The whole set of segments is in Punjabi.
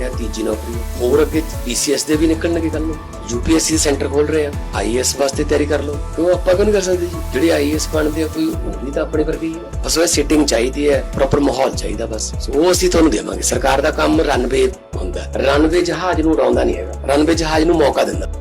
ਮੇਰੇ ਤੀਜੀ ਨੌਕਰੀ। ਹੋਰ ਅੱਗੇ ਪੀਸੀਐਸ ਦੇ ਵੀ ਨਿਕਲਣਗੇ ਕੱਲ ਨੂੰ। ਯੂਪੀਐਸਸੀ ਸੈਂਟਰ ਖੋਲ ਰਹੇ ਆ। ਆਈਐਸ ਵਾਸਤੇ ਤਿਆਰੀ ਕਰ ਲਓ। ਕਿਉਂ ਆਪਾਂ ਕਿਉਂ ਨਹੀਂ ਕਰ ਸਕਦੇ ਜੀ? ਜਿਹੜੇ ਆਈਐਸ ਬਣਦੇ ਆ, ਕੋਈ ਉਹ ਵੀ ਤਾਂ ਆਪਣੇ ਵਰਗੇ ਹੀ ਆ। ਬਸ ਉਹ ਸਿਟਿੰਗ ਚਾਹੀਦੀ ਹੈ ਪ੍ਰੋਪਰ ਮਾਹੌਲ ਚਾਹੀਦਾ ਬਸ। ਉਹ ਅਸੀਂ ਤੁਹਾਨੂੰ ਦੇਵਾਂਗੇ। ਸਰਕਾਰ ਦਾ ਕੰਮ ਰਨਵੇ ਹੁੰਦਾ। ਰਨਵੇ ਜਹਾਜ਼ ਨੂੰ ਉਡਾਉਂਦਾ ਨਹੀਂ ਹੈਗਾ। ਰਨਵੇ ਜਹਾਜ਼ ਨੂੰ ਮੌਕਾ ਦਿੰਦਾ।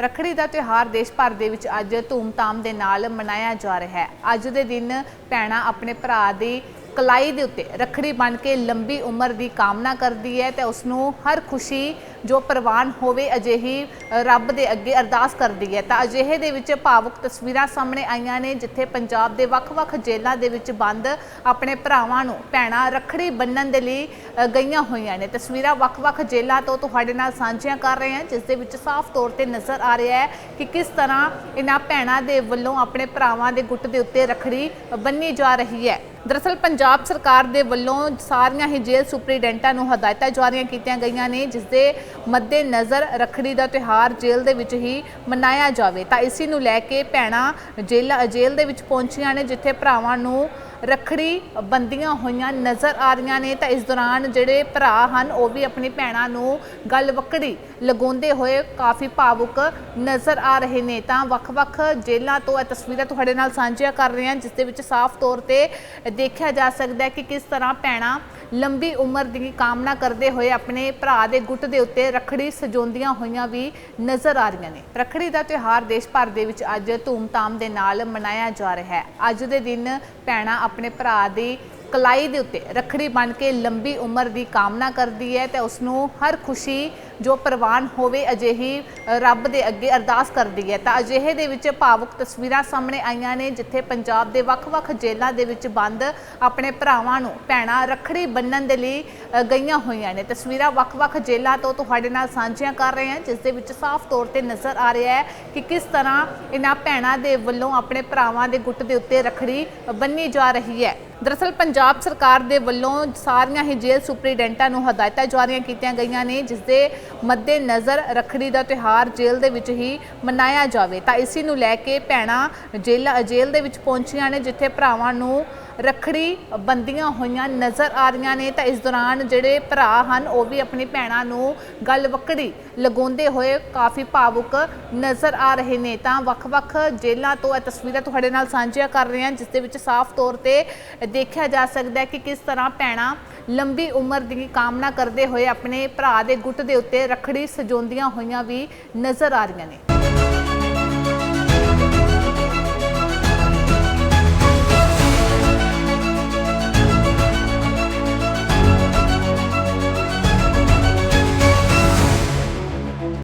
ਰੱਖੜੀ ਦਾ ਤਿਉਹਾਰ ਦੇਸ਼ ਭਰ ਦੇ ਵਿੱਚ ਅੱਜ ਧੂਮਧਾਮ ਦੇ ਨਾਲ ਮਨਾਇਆ ਜਾ ਰਿਹਾ ਹੈ। ਅੱਜ ਦੇ ਦਿਨ ਭੈਣਾਂ ਆਪਣੇ ਭਰਾ ਦੀ ਕਲਾਈ ਦੇ ਉੱਤੇ ਰੱਖੜੀ ਬਣ ਕੇ ਲੰਬੀ ਉਮਰ ਦੀ ਕਾਮਨਾ ਕਰਦੀ ਹੈ ਤੇ ਉਸ ਨੂੰ ਹਰ ਖੁਸ਼ੀ ਜੋ ਪ੍ਰਵਾਨ ਹੋਵੇ ਅਜਿਹੀ ਰੱਬ ਦੇ ਅੱਗੇ ਅਰਦਾਸ ਕਰਦੀ ਹੈ। ਤਾਂ ਅਜਿਹੇ ਦੇ ਵਿੱਚ ਭਾਵੁਕ ਤਸਵੀਰਾਂ ਸਾਹਮਣੇ ਆਈਆਂ ਨੇ, ਜਿੱਥੇ ਪੰਜਾਬ ਦੇ ਵੱਖ-ਵੱਖ ਜੇਲ੍ਹਾਂ ਦੇ ਵਿੱਚ ਬੰਦ ਆਪਣੇ ਭਰਾਵਾਂ ਨੂੰ ਭੈਣਾਂ ਰੱਖੜੀ ਬੰਨਣ ਦੇ ਲਈ ਗਈਆਂ ਹੋਈਆਂ ਨੇ। ਤਸਵੀਰਾਂ ਵੱਖ-ਵੱਖ ਜੇਲ੍ਹਾਂ ਤੋਂ ਤੁਹਾਡੇ ਨਾਲ ਸਾਂਝੀਆਂ ਕਰ ਰਹੇ ਹਾਂ, ਜਿਸ ਦੇ ਵਿੱਚ ਸਾਫ਼ ਤੌਰ ਤੇ ਨਜ਼ਰ ਆ ਰਿਹਾ ਹੈ ਕਿ ਕਿਸ ਤਰ੍ਹਾਂ ਇਹਨਾਂ ਭੈਣਾਂ ਦੇ ਵੱਲੋਂ ਆਪਣੇ ਭਰਾਵਾਂ ਦੇ ਗੁੱਟ ਦੇ ਉੱਤੇ ਰੱਖੜੀ ਬੰਨੀ ਜਾ ਰਹੀ ਹੈ। ਦਰਅਸਲ ਪੰਜਾਬ ਸਰਕਾਰ ਦੇ ਵੱਲੋਂ ਸਾਰੀਆਂ ਹੀ ਜੇਲ੍ਹ ਸੁਪਰੀਡੈਂਟਾਂ ਨੂੰ ਹਦਾਇਤਾਂ ਜਾਰੀਆਂ ਕੀਤੀਆਂ ਗਈਆਂ ਨੇ, ਜਿਸ ਦੇ ਮੱਦੇ ਨਜ਼ਰ ਰੱਖੜੀ ਦਾ ਤਿਉਹਾਰ ਜੇਲ੍ਹ ਦੇ ਵਿੱਚ ਹੀ ਮਨਾਇਆ ਜਾਵੇ। ਤਾਂ ਇਸੇ ਨੂੰ ਲੈ ਕੇ ਭੈਣਾਂ ਜੇਲ੍ਹ ਜੇਲ੍ਹ ਦੇ ਵਿੱਚ ਪਹੁੰਚੀਆਂ ਨੇ, ਜਿੱਥੇ ਭਰਾਵਾਂ ਨੂੰ ਰੱਖੜੀ ਬੰਦੀਆਂ ਹੋਈਆਂ ਨਜ਼ਰ ਆ ਰਹੀਆਂ ਨੇ। ਤਾਂ ਇਸ ਦੌਰਾਨ ਜਿਹੜੇ ਭਰਾ ਹਨ, ਉਹ ਵੀ ਆਪਣੀ ਭੈਣਾਂ ਨੂੰ ਗੱਲ ਵਕੜੀ ਲਗਾਉਂਦੇ ਹੋਏ ਕਾਫੀ ਭਾਵੁਕ ਨਜ਼ਰ ਆ ਰਹੇ ਨੇ। ਤਾਂ ਵੱਖ-ਵੱਖ ਜੇਲ੍ਹਾਂ ਤੋਂ ਇਹ ਤਸਵੀਰਾਂ ਤੁਹਾਡੇ ਨਾਲ ਸਾਂਝੀਆਂ ਕਰ ਰਹੇ ਹਾਂ, ਜਿਸ ਦੇ ਵਿੱਚ ਸਾਫ਼ ਤੌਰ ਤੇ ਦੇਖਿਆ ਜਾ ਸਕਦਾ ਹੈ ਕਿ ਕਿਸ ਤਰ੍ਹਾਂ ਭੈਣਾਂ ਲੰਬੀ ਉਮਰ ਦੀ ਕਾਮਨਾ ਕਰਦੇ ਹੋਏ ਆਪਣੇ ਭਰਾ ਦੇ ਗੁੱਟ ਦੇ ਉੱਤੇ ਰੱਖੜੀ ਸਜਾਉਂਦੀਆਂ ਹੋਈਆਂ ਵੀ ਨਜ਼ਰ ਆ ਰਹੀਆਂ ਨੇ। ਰੱਖੜੀ ਦਾ ਤਿਉਹਾਰ ਦੇਸ਼ ਭਰ ਦੇ ਵਿੱਚ ਅੱਜ ਧੂਮਧਾਮ ਦੇ ਨਾਲ ਮਨਾਇਆ ਜਾ ਰਿਹਾ ਹੈ। ਅੱਜ ਦੇ ਦਿਨ ਭੈਣਾਂ ਆਪਣੇ ਭਰਾ ਦੀ ਕਲਾਈ ਦੇ ਉੱਤੇ ਰੱਖੜੀ ਬਣ ਕੇ ਲੰਬੀ ਉਮਰ ਦੀ ਕਾਮਨਾ ਕਰਦੀ ਹੈ ਤੇ ਉਸ ਨੂੰ ਹਰ ਖੁਸ਼ੀ ਜੋ ਪ੍ਰਵਾਨ ਹੋਵੇ ਅਜਿਹੀ ਰੱਬ ਦੇ ਅੱਗੇ ਅਰਦਾਸ ਕਰਦੀ ਹੈ। ਤਾਂ ਅਜਿਹੇ ਦੇ ਵਿੱਚ ਭਾਵੁਕ ਤਸਵੀਰਾਂ ਸਾਹਮਣੇ ਆਈਆਂ ਨੇ, ਜਿੱਥੇ ਪੰਜਾਬ ਦੇ ਵੱਖ-ਵੱਖ ਜੇਲ੍ਹਾਂ ਦੇ ਵਿੱਚ ਬੰਦ ਆਪਣੇ ਭਰਾਵਾਂ ਨੂੰ ਭੈਣਾਂ ਰੱਖੜੀ ਬੰਨਣ ਦੇ ਲਈ ਗਈਆਂ ਹੋਈਆਂ ਨੇ। ਤਸਵੀਰਾਂ ਵੱਖ-ਵੱਖ ਜੇਲ੍ਹਾਂ ਤੋਂ ਤੁਹਾਡੇ ਨਾਲ ਸਾਂਝੀਆਂ ਕਰ ਰਹੇ ਹਾਂ, ਜਿਸ ਦੇ ਵਿੱਚ ਸਾਫ਼ ਤੌਰ ਤੇ ਨਜ਼ਰ ਆ ਰਿਹਾ ਹੈ ਕਿ ਕਿਸ ਤਰ੍ਹਾਂ ਇਹਨਾਂ ਭੈਣਾਂ ਦੇ ਵੱਲੋਂ ਆਪਣੇ ਭਰਾਵਾਂ ਦੇ ਗੁੱਟ ਦੇ ਉੱਤੇ ਰੱਖੜੀ ਬੰਨੀ ਜਾ ਰਹੀ ਹੈ। ਦਰਅਸਲ ਪੰਜਾਬ ਸਰਕਾਰ ਦੇ ਵੱਲੋਂ ਸਾਰੀਆਂ ਹੀ ਜੇਲ੍ਹ ਸੁਪਰੀਡੈਂਟਾਂ ਨੂੰ ਹਦਾਇਤਾਂ ਜਾਰੀਆਂ ਕੀਤੀਆਂ ਗਈਆਂ ਨੇ, ਜਿਸ ਦੇ ਮੱਦੇ ਨਜ਼ਰ ਰੱਖੜੀ ਦਾ ਤਿਉਹਾਰ ਜੇਲ੍ਹ ਦੇ ਵਿੱਚ ਹੀ ਮਨਾਇਆ ਜਾਵੇ। ਤਾਂ ਇਸੇ ਨੂੰ ਲੈ ਕੇ ਭੈਣਾਂ ਜੇਲ੍ਹ ਜੇਲ੍ਹ ਦੇ ਵਿੱਚ ਪਹੁੰਚੀਆਂ ਨੇ, ਜਿੱਥੇ ਭਰਾਵਾਂ ਨੂੰ ਰੱਖੜੀ ਬੰਦੀਆਂ ਹੋਈਆਂ ਨਜ਼ਰ ਆ ਰਹੀਆਂ ਨੇ। ਤਾਂ ਇਸ ਦੌਰਾਨ ਜਿਹੜੇ ਭਰਾ ਹਨ, ਉਹ ਵੀ ਆਪਣੀ ਭੈਣਾਂ ਨੂੰ ਗੱਲ ਵਕੜੀ ਲਗਾਉਂਦੇ ਹੋਏ ਕਾਫੀ ਭਾਵੁਕ ਨਜ਼ਰ ਆ ਰਹੇ ਨੇ। ਤਾਂ ਵੱਖ-ਵੱਖ ਜੇਲ੍ਹਾਂ ਤੋਂ ਇਹ ਤਸਵੀਰਾਂ ਤੁਹਾਡੇ ਨਾਲ ਸਾਂਝੀਆਂ ਕਰ ਰਹੇ ਹਾਂ, ਜਿਸ ਦੇ ਵਿੱਚ ਸਾਫ਼ ਤੌਰ ਤੇ ਦੇਖਿਆ ਜਾ ਸਕਦਾ ਹੈ ਕਿ ਕਿਸ ਤਰ੍ਹਾਂ ਭੈਣਾਂ ਲੰਬੀ ਉਮਰ ਦੀ ਕਾਮਨਾ ਕਰਦੇ ਹੋਏ ਆਪਣੇ ਭਰਾ ਦੇ ਗੁੱਟ ਦੇ ਉੱਤੇ ਰੱਖੜੀ ਸਜਾਉਂਦੀਆਂ ਹੋਈਆਂ ਵੀ ਨਜ਼ਰ ਆ ਰਹੀਆਂ ਨੇ।